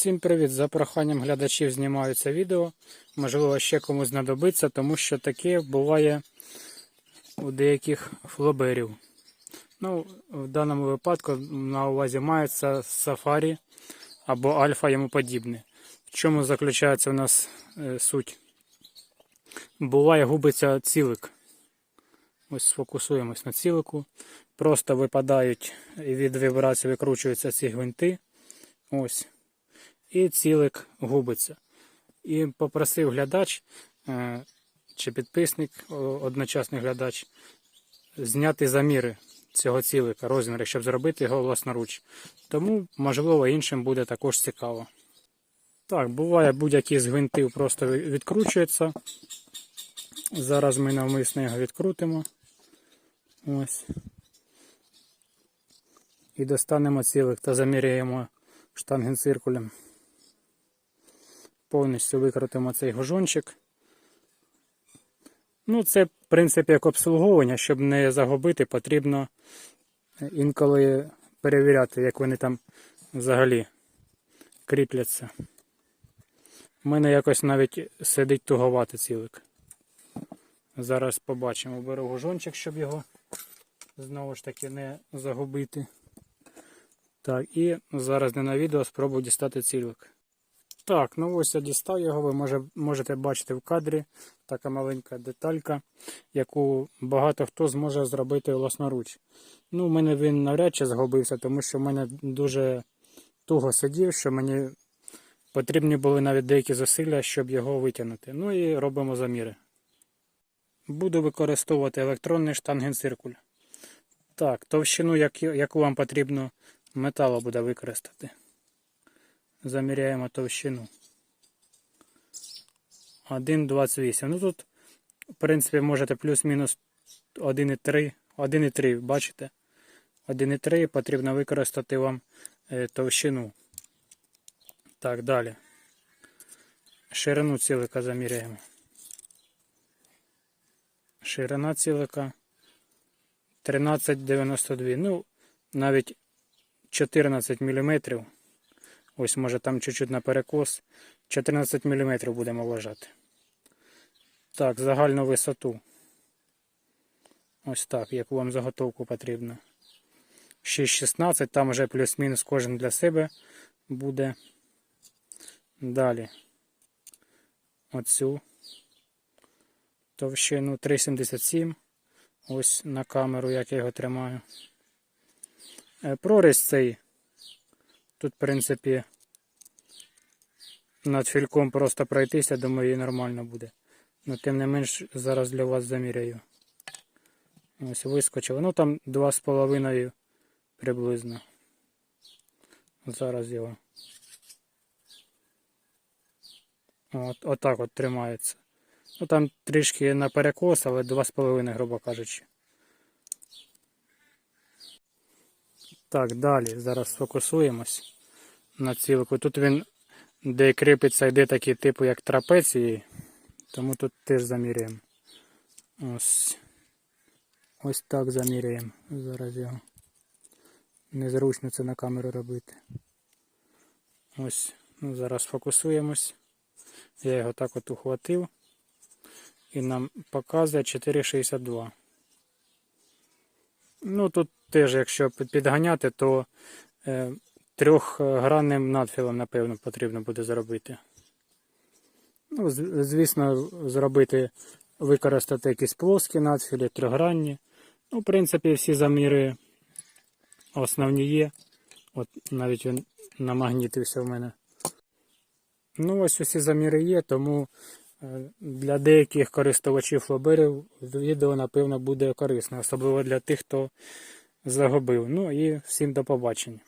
Всім привіт! За проханням глядачів знімаю це відео. Можливо, ще комусь знадобиться, тому що таке буває у деяких флоберів. Ну, в даному випадку на увазі мається сафарі або альфа йому подібне. В чому заключається у нас е, суть? Буває губиться цілик. Ось сфокусуємось на цілику. Просто випадають від вібрації викручуються ці гвинти. Ось. І цілик губиться. І попросив глядач е, чи підписник, одночасний глядач, зняти заміри цього цілика, розміри, щоб зробити його власноруч. Тому, можливо, іншим буде також цікаво. Так, буває будь-які з гвинтів просто відкручується. Зараз ми навмисно його відкрутимо. Ось. І достанемо цілик та заміряємо штангенциркулем. Повністю викрутимо цей гужончик. Ну, це, в принципі, як обслуговування, щоб не загубити, потрібно інколи перевіряти, як вони там взагалі кріпляться. У мене якось навіть сидить туговато цілик. Зараз побачимо. Беру гужончик, щоб його знову ж таки не загубити. Так, і зараз не на відео спробую дістати цілик. Так, ну ось я дістав його, ви може, можете бачити в кадрі така маленька деталька, яку багато хто зможе зробити власноруч. Ну, у мене він навряд чи згубився, тому що в мене дуже туго сидів, що мені потрібні були навіть деякі зусилля, щоб його витягнути. Ну і робимо заміри. Буду використовувати електронний штангенциркуль. Так, товщину, яку вам потрібно металу буде використати. Заміряємо товщину. 1,28. Ну тут, в принципі, можете плюс-мінус 1,3. 1,3, бачите? 1,3 потрібно використати вам е, товщину. Так, далі. Ширину цілика заміряємо. Ширина цілика 13,92. Ну, навіть 14 мм. Ось, може там чуть-чуть на перекос. 14 мм будемо вважати. Так, загальну висоту. Ось так, яку вам заготовку потрібно. 6,16, там вже плюс-мінус кожен для себе буде. Далі. Оцю товщину 3,77. Ось на камеру, як я його тримаю. Е, Проріз цей. Тут, в принципі, над фільком просто пройтися, думаю, і нормально буде. Ну, тим не менш, зараз для вас заміряю. Ось вискочило. Ну там 2,5 приблизно. Зараз його. От, отак от тримається. Ну там трішки на перекос, але 2,5, грубо кажучи. Так, далі. Зараз сфокусуємось на цілку. Тут він, де кріпиться, йде такий типу, як трапеції, тому тут теж заміряємо. Ось. Ось так заміряємо. Зараз його. Незручно це на камеру робити. Ось. Ну, зараз фокусуємось. Я його так от ухватив. І нам показує 4,62. Ну тут теж, якщо підганяти, то е, трьохгранним надфілем, напевно, потрібно буде зробити. Ну, звісно, зробити, використати якісь плоскі надфілі, трьохгранні. Ну, в принципі, всі заміри основні є. От навіть він намагнітився в мене. Ну, ось усі заміри є, тому для деяких користувачів флоберів відео, напевно, буде корисне, особливо для тих, хто загубив. Ну і всім до побачення.